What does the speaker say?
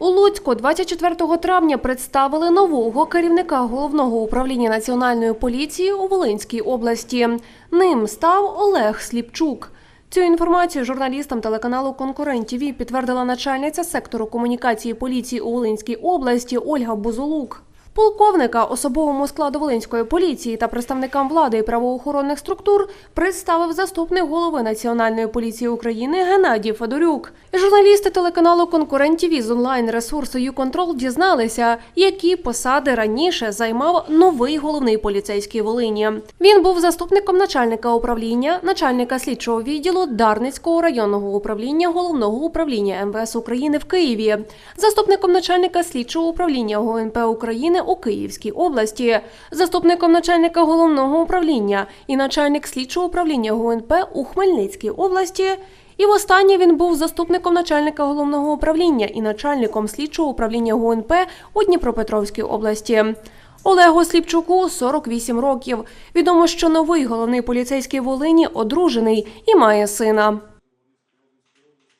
У Луцьку 24 травня представили нового керівника головного управління національної поліції у Волинській області. Ним став Олег Сліпчук. Цю інформацію журналістам телеканалу Конкурент ТВ підтвердила начальниця сектору комунікації поліції у Волинській області Ольга Бузолук. Полковника особовому складу Волинської поліції та представникам влади і правоохоронних структур представив заступник голови Національної поліції України Геннадій Федорюк. Журналісти телеканалу Конкурент ТВ з онлайн ресурсу «Юконтрол» дізналися, які посади раніше займав новий головний поліцейський Волині. Він був заступником начальника управління, начальника слідчого відділу Дарницького районного управління головного управління МВС України в Києві, заступником начальника слідчого управління ГУНП України у Київській області, заступником начальника головного управління і начальник слідчого управління ГУНП у Хмельницькій області. І востаннє він був заступником начальника головного управління і начальником слідчого управління ГУНП у Дніпропетровській області. Олегу Сліпчуку 48 років. Відомо, що новий головний поліцейський Волині одружений і має сина.